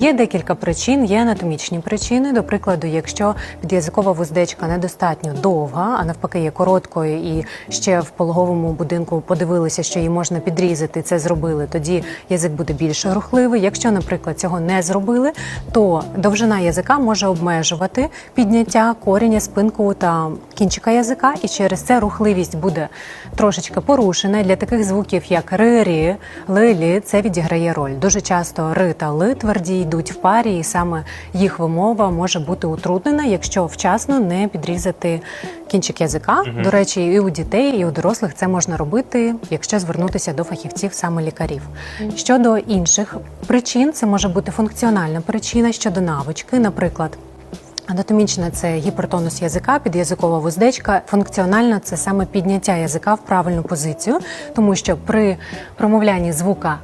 Є декілька причин, є анатомічні причини. До прикладу, якщо під'язикова вуздечка недостатньо довга, а навпаки є короткою, і ще в пологовому будинку подивилися, що її можна підрізати, це зробили. Тоді язик буде більш рухливий. Якщо, наприклад, цього не зробили, то довжина язика може обмежувати підняття коріння, спинку та кінчика язика, і через це рухливість буде трошечки порушена. Для таких звуків, як ри-рі, ли-лі, це відіграє роль. Дуже часто ри та ли тверді йдуть в парі, і саме їх вимова може бути утруднена, якщо вчасно не підрізати кінчик язика. До речі, і у дітей, і у дорослих це можна робити, якщо звернутися до фахівців саме лікарів. Щодо інших причин, це може бути функціональна причина щодо навички, наприклад. Анатомічна це гіпертонус язика, під'язикова вуздечка. Функціональна це саме підняття язика в правильну позицію, тому що при промовлянні звука